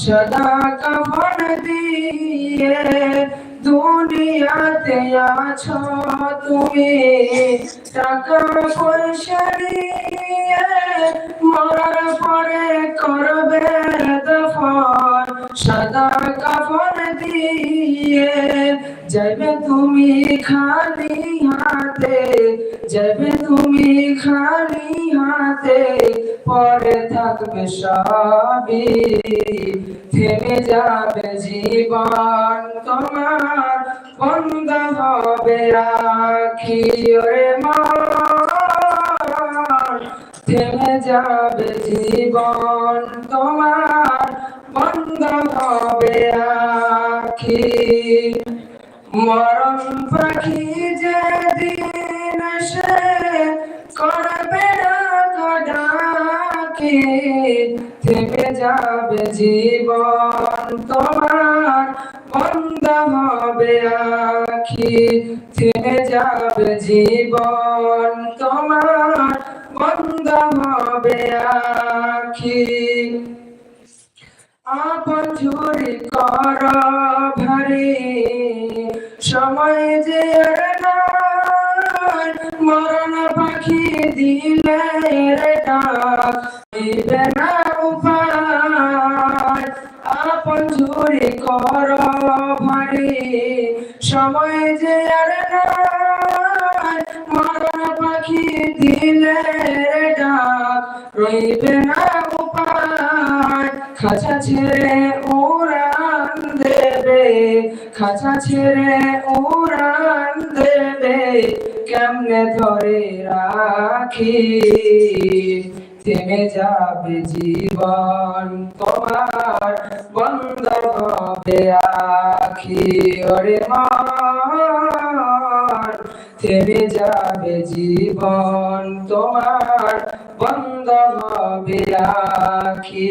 সদা কাফন দিয়ে দুনিয়াতে আছো তুমি। টাকা পয়সা নিয়ে মরার পরে করবে দফন। সদা কাফন দিয়ে যাবে তুমি খালি হাতে যাবে তুমি খালি হাতে। পরে থাকবে সবই। থেমে যাবে জীবন তোমার, বন্ধ হবে রাখি ওরে থেমে যাবে জীবন তোমার, বন্ধ হবে আখি মরণ পাখি যেদিন সে যাবে জীবন, তোমার বন্ধ হবে আখি। থেমে যাবে জীবন, তোমার বন্ধ হবে আখি। আপন ঝুরি কর ভারি, সময় যে মরণ পাখি দিলে রে ডাক দিবে না। উপায় আপন ঝুরি কর ভারি। সময় যে আর নাই, পাখি দিলে ডাক। রইবে না উপায় খাঁচা ছেড়ে উড়ান দেবে। খাঁচা ছেড়ে উড়ান দেবে কেমনে ধরে রাখি থেমে যাবে জীবন তোমার বন্ধ হবে আখি ওরে মার। থেমে যাবে জীবন তোমার বন্ধ হবে আখি।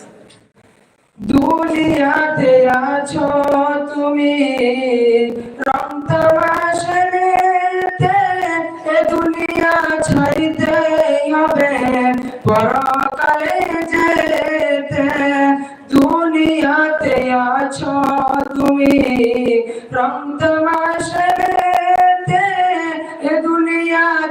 দুনিয়াতে আছো তুমি। রং দুনিয়া ছাইতে হবে। পরকালে যেতে দুনিয়াতে আছো তুমি। রং তামাশাতে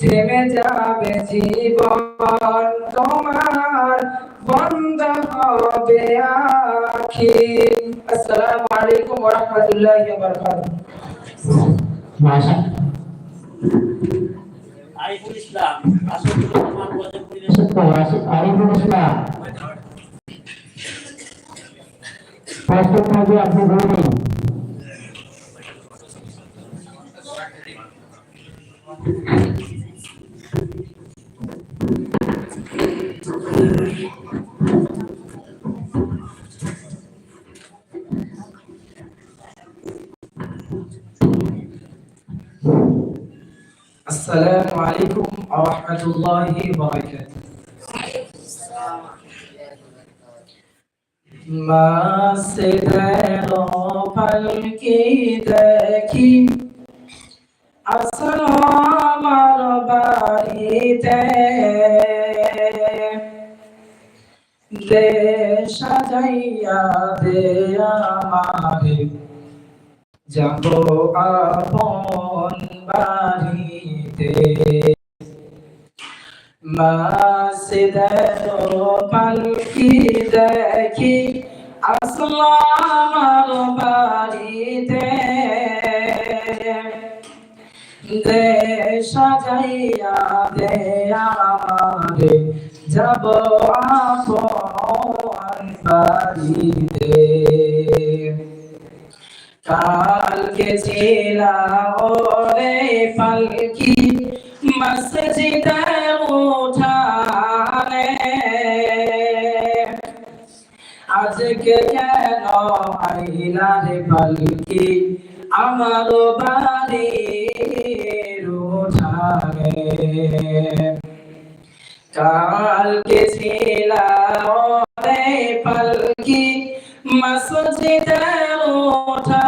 থেমে যাবে জীবন তোমার বন্ধ হবে আখি। আসসালামু আলাইকুম ওয়া রাহমাতুল্লাহি ওয়া বারাকাতুহু আরিফুল আপনি রহমতুল্লাহি মাসে পালকে দেখি আসল আমার বাড়িতে দে সাজাইয়া দে আমারে যাব আপন বাড়িতে মাসিদের পালকি দেখি। আসলাম আমার বাড়িতে। দে সাজাইয়া দে আমারে। যাব আপন বাড়িতে। কালকে ছিলাম ওরে পালকি মসজিদে উঠানে আজকে কেন আইলা রে পালকি আমার বাড়ির উঠানে কালকে ছিলাম রে পালকি মসজিদে উঠানে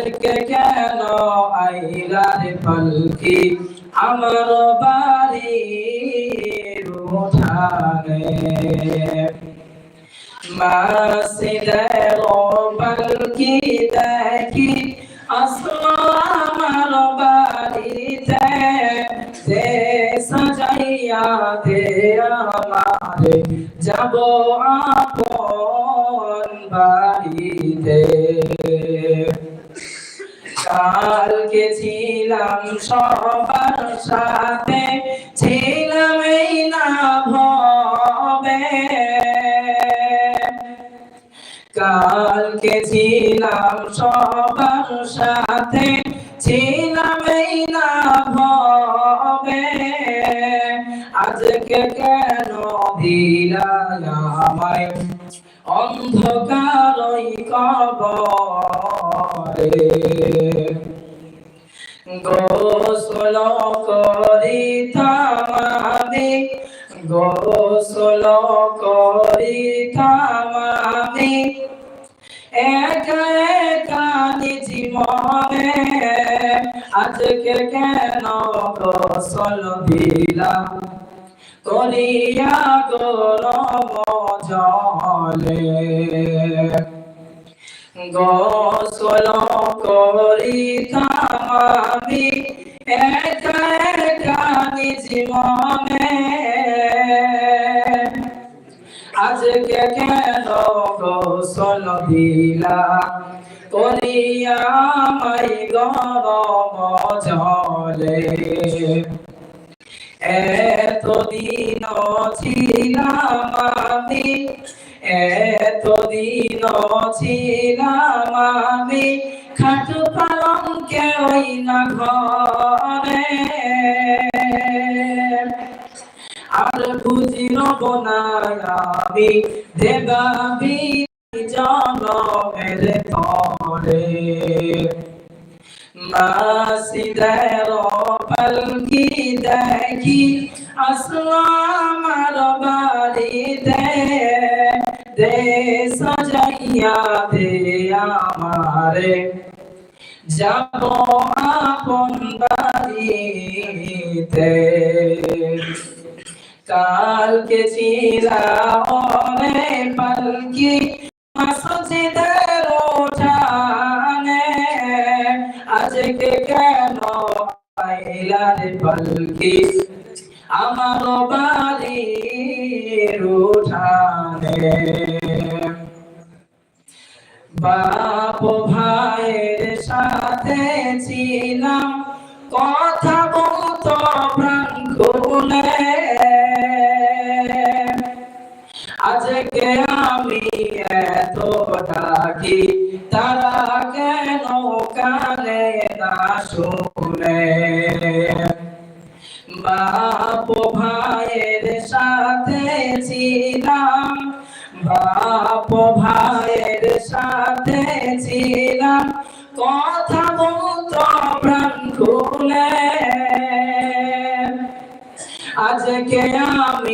আজকে কেন আইলা রে পালকি আমার বাড়ির উঠানে। মাসিদের পালকি দেখি আসলো আমার বাড়িতে। দে সাজাইয়া দে আমারে, যাব আপন বাড়িতে। কালকে ছিলাম সবার সাথে, ছিলাম এই না ভবে। কালকে ছিলাম সবার সাথে, ছিলাম এই না ভবে। আজকে কেন দিলা আমায় অন্ধকার গোসল করিতাম আমি গোসল করিতাম আমি একা একা নিজি মনে, আজকে কেন গোসল দিলাম? করিয়া গরম জলে গোসল করিতাম আমি একা একা নিজ মনে আজকে কেন গোসল দিলা করিয়া মাই গরম জলে এতদিন ছিলাম আমি, এতদিন ছিলাম আমি। খাট পালং কেউই না ঘরে। আর বুঝিল বনায়ামি দেবাবি জনমের তরে মাসিদের পালকি দেখি? আসলাম বাড়িতে দে সাজাইয়া দে আমারে। যাব আপন বাড়িতে। কালকে ছিলাম রে পালকি, মসজিদের উঠানে আজকে কেন আইলা রে পালকি? আমার বাড়ির উঠানে বাপ ভাইয়ের সাথে ছিলাম, কথা বলতো প্রাণ খুলে আজকে আমি এত ডাকি তারা কেন কানে না শুনে? বাপ ভাইয়ের সাথে ছিলাম, বাপ ভাইয়ের সাথে ছিলাম, কথা বলতো প্রাণ খুলে। আজকে আমি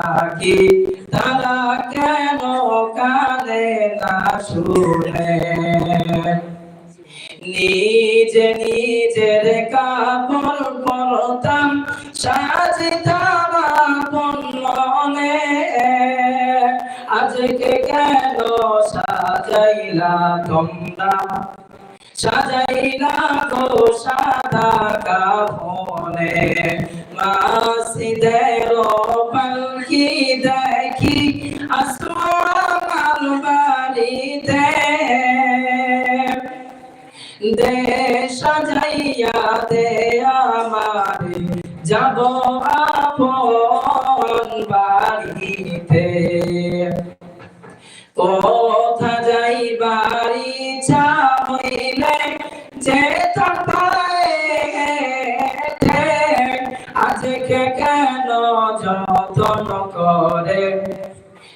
ডাকি তারা কেন কানে না শুনে? নিজে নিজের কাপড় পরতাম, সাজিতাম আপন মনে। আজকে কেন সাজাইলা তোমরা? সাজাইলা গো সাদা কাপড়ে মাসিদের আসমান বাড়িতে দে সাজাইয়া দে আমারে। যাব আপন বাড়িতে। কোথা যাই বাড়ি চা হইলে যে আজকে কেন যতন করে?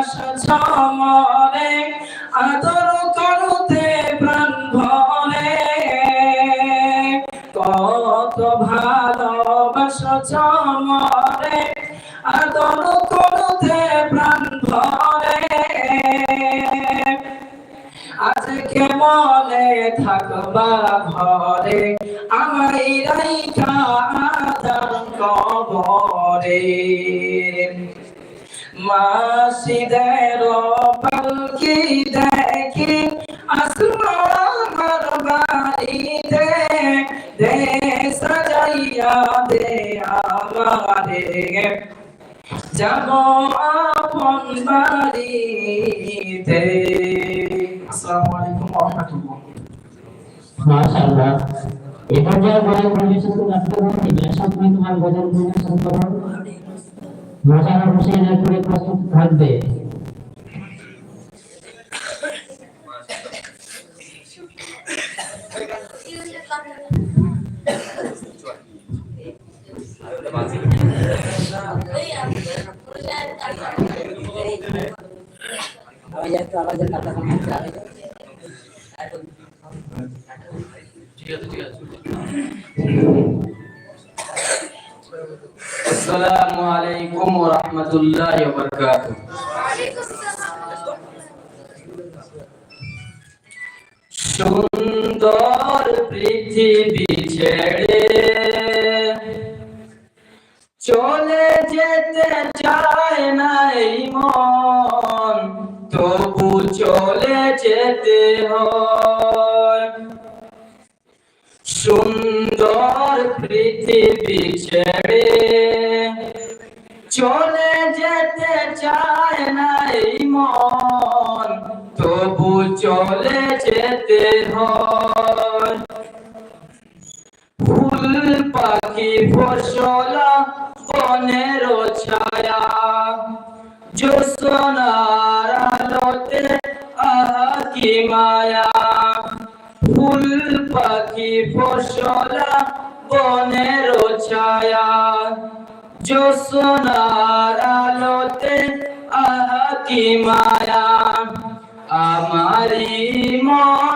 ভালোবাসছ মরে আদর করতে প্রাণ ভরে। কত ভালোবাসছ মরে আদর করতে প্রাণ ভরে। আজকে মনে থাকবা ঘরে আমায় রাইখা আদান কবরে। মাসিদের পালকি দেখি আসমার বাড়িতে দে দে যাব আপন বাড়িতে আসসালামু আলাইকুম ওয়া রাহমাতুল্লাহ। মাশাআল্লাহ। এই পর্যায়ে বয়ান পরিবেশন তোমার গজল পরিবেশন মোশাররফ হোসেন এরপরে প্রস্তুত থাকবে। আসসালামু আলাইকুম ওয়া রাহমাতুল্লাহি ওয়া সুন্দর পৃথিবী ছেড়ে চলে যেতে চায় নাই মন, তবু চলে যেতে হয়। সুন্দর পৃথিবী ছেড়ে। চলে যেতে চায় নাই মন, তবু চলে যেতে ফুল পাখি ফসলা, বনের ছায়া। জোসনার আলোতে, আহা কি মায়া। ফুল পাখি ফসলা বনের ছায়া জোসনার আলোতে আহা কি মায়া। আমারি মন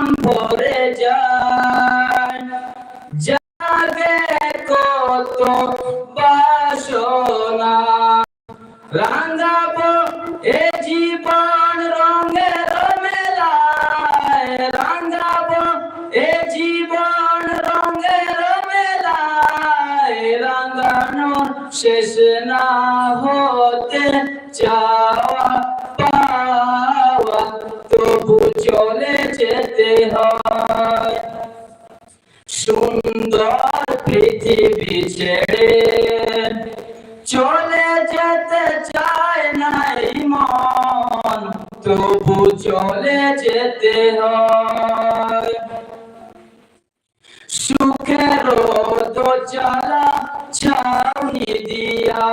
দিয়া,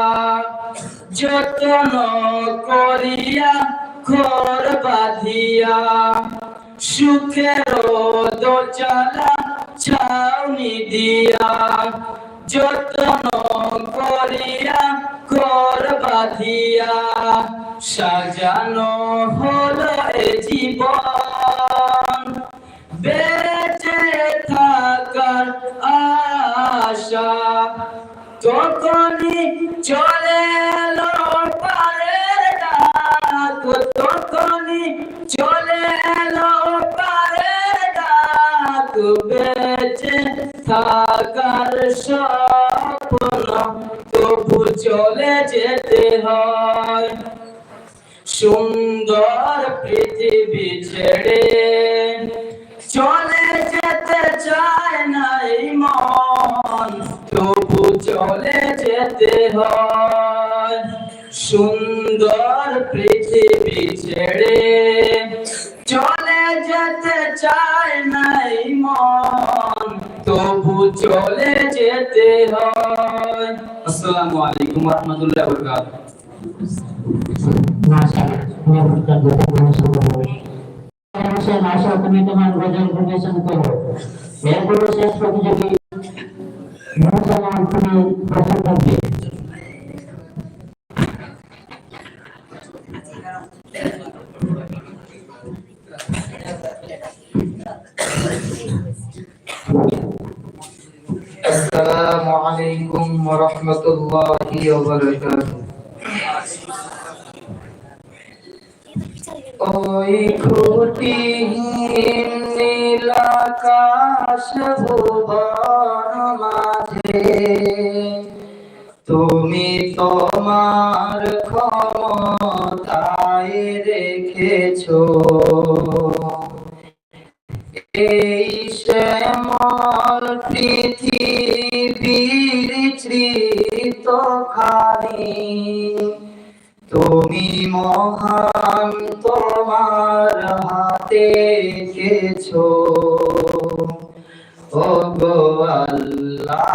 যত্ন করিয়া ঘর বাঁধিয়া, সুখের দোচালা ছাউনি দিয়া, যত্ন করিয়া ঘর বাঁধিয়া, সাজানো হলো এ জীবন। বেঁচে থাকার আশা তখনই চলে তখনই চলে এলো পারের ডাক তবু চলে যেতে হয়। সুন্দর পৃথিবী ছেড়ে যেতে হয় সুন্দর পৃথিবী ছেড়ে চলে যেতে চায় না এই মন, তবু চলে যেতে হয়। আসসালামু আলাইকুম রহমতুল্লাহ তুমি তোমার গজল পরিবেশন করো। প্রতিযোগী السلام عليكم ورحمة الله وبركاته ওই খুঁটিহীন নীলাকাশ ভুবন মাঝে তুমি তোমার ক্ষমতায় রেখেছো এই শ্যামল পৃথিবীর চিত খানি তুমি মহান, তোমার হাতে গেছো ও গো আল্লাহ,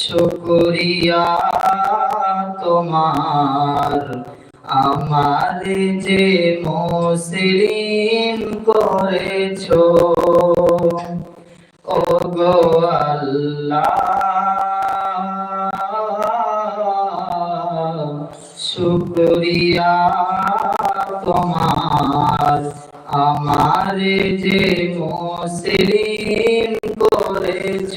শুকরিয়া তোমার আমার যে মুসলিম করেছ ও গো আল্লাহ। শুকরিয়া তোমার আমার যে মুসলিম করেছ।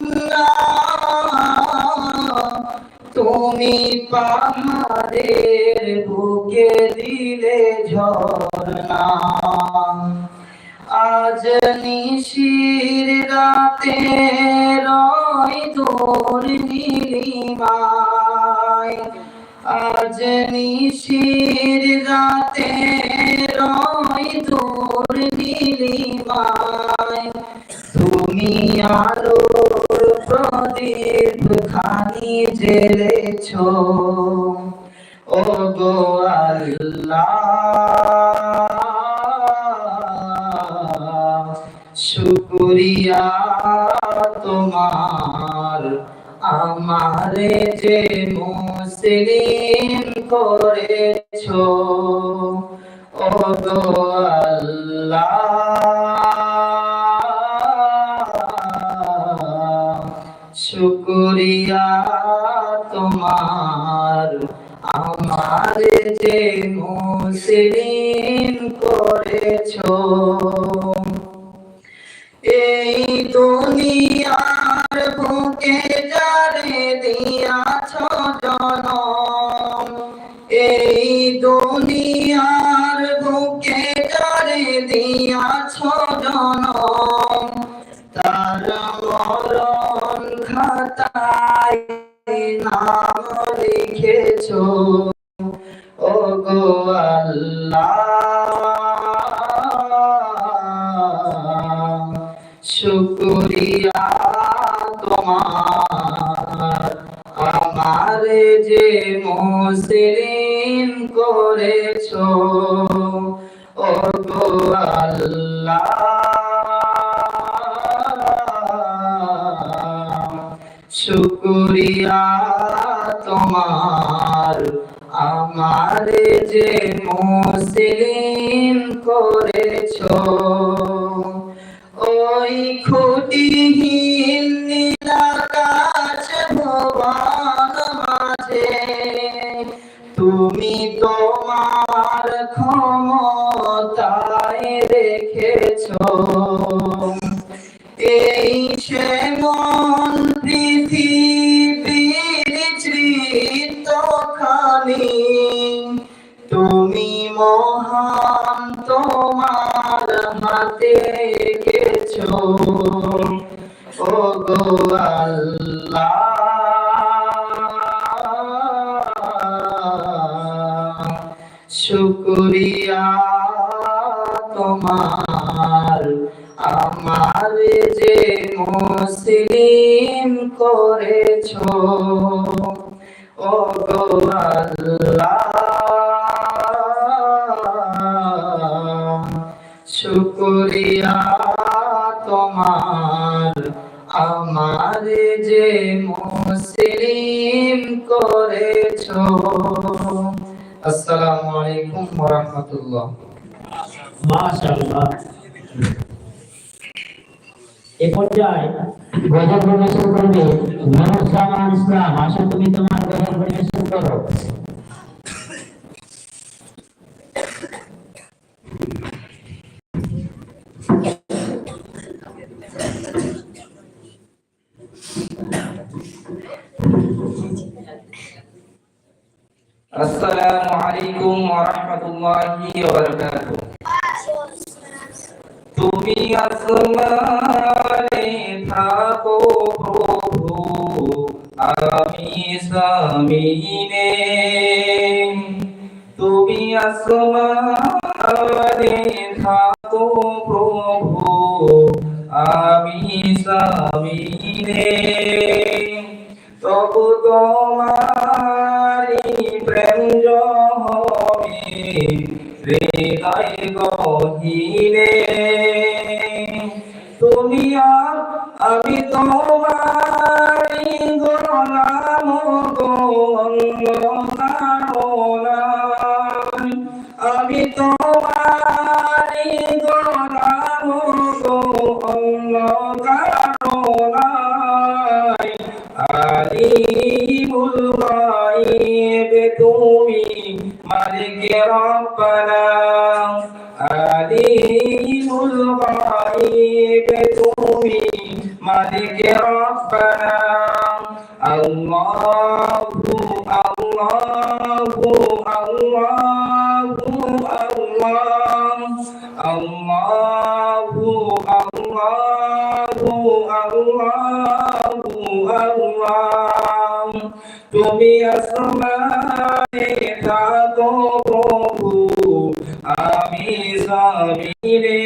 তুমি পাহাড়ের বুকে দিলে ঝরনা আজ নিশির রাতে রয় দূর নীলিমায়। আজ নিশির রাতে রয় দূর নীলিমায়। তুমি আলোর প্রদীপ খানি জেলেছো। ও গো শুকরিয়া তোমার আমারে যে মুসলিম করেছ। ও গো আল্লাহ শুকরিয়া তোমার আমার যে মুসলিম করেছ আমার যে মুসলিম করে করেছ, ও গো শুকুরিয়া তোমার আমার যে মুসলিম করেছ। ওই খুঁটিহীন তুমি মহান, তোমার হাতে গেছো ও গো শুক্রিয়া তোমার। আমার যে মুসলিম করেছ ও গো আল্লাহ। শুক্রিয়া তোমার, আমার যে মুসলিম করেছ। আসসালামু আলাইকুম ওয়া রাহমাতুল্লাহ মাশাআল্লাহ। এ পর্যায়ে গজল পরিবেশন করবে নুরুজ্জামান ইসলাম। তুমি তোমার গজল পরিবেশন করো আসসালামু আলাইকুম ওয়া রাহমাতুল্লাহি ওয়া বারাকাতুহু তুমি আসমানে থাকো প্রভু আমি সামিনে তুমি আর আমি তোমারি তুমি আসমানে থাকো প্রভু আমি জমিনে।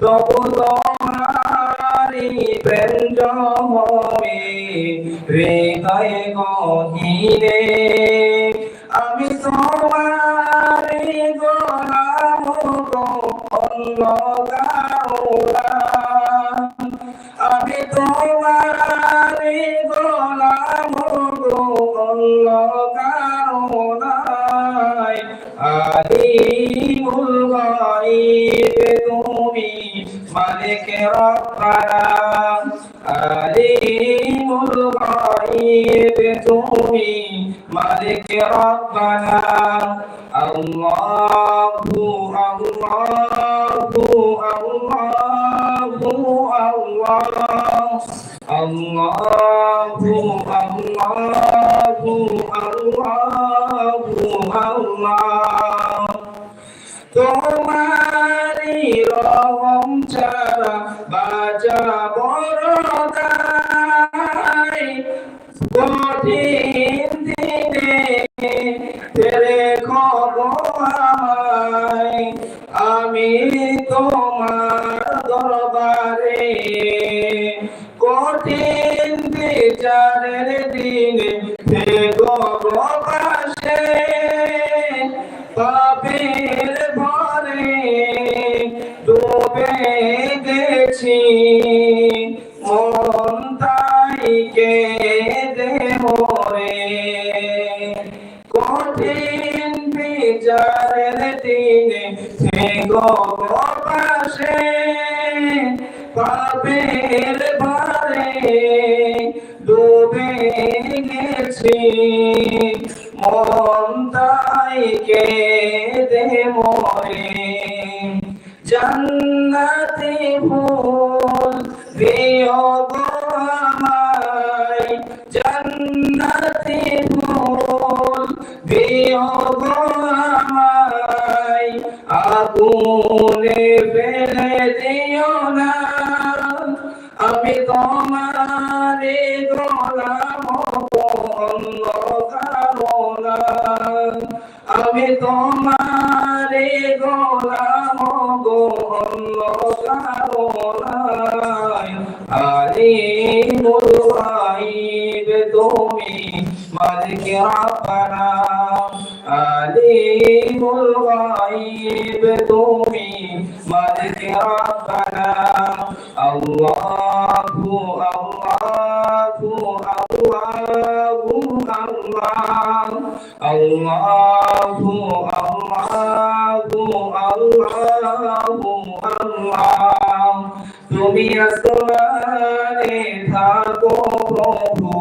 তবু তোমারি প্রেম জমে হৃদয় গহীনে। রব্বানা আল্লাহু আল্লাহু আল্লাহু আল্লাহ আল্লাহু আল্লাহু আল্লাহু আল্লাহ তোমারি রহম ছাড়া বাজা বড়দাই কঠিন দিনে তেরে খবর আমি তোমার দরবারে কঠিন বিচারের দিনে পাশে পাপের ভরে ডুবে গেছি। আমি তোমারে গোলাম গো আলিমুল গাইব তুমি মালিক রাব্বানা আলিমুল গাইব তুমি মালিক রাব্বানা আল্লাহু আল্লাহু আল্লাহু আল্লাহু আল্লাহ তুমি আসমানে থাকো প্রভু,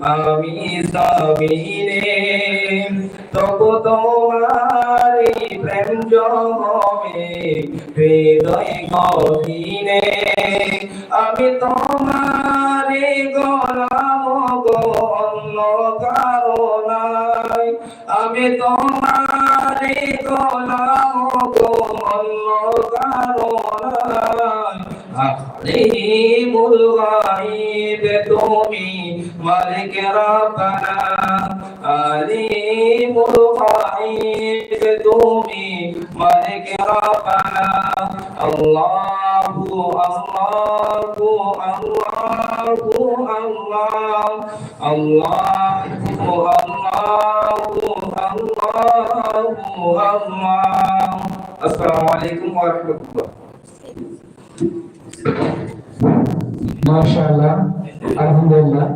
আমি জমিনে। তবু তোমারি প্রেম জমে হৃদয় গহীনে। আমি তোমারে গোলাম গো কারণায় আমি তোমারে গোলাম গো অন্য কারণায় আলিমুল গাইব তুমি মালিক রাব্বানা। আলিমুল গাইব তুমি মালিক রাব্বানা। আল্লাহু আল্লাহু আল্লাহু আল্লাহ। আল্লাহু আল্লাহু আল্লাহু আল্লাহ। আসসালামু আলাইকুম ওয়া রাহমাতুল্লাহ। মাশাআল্লাহ আলহামদুলিল্লাহ।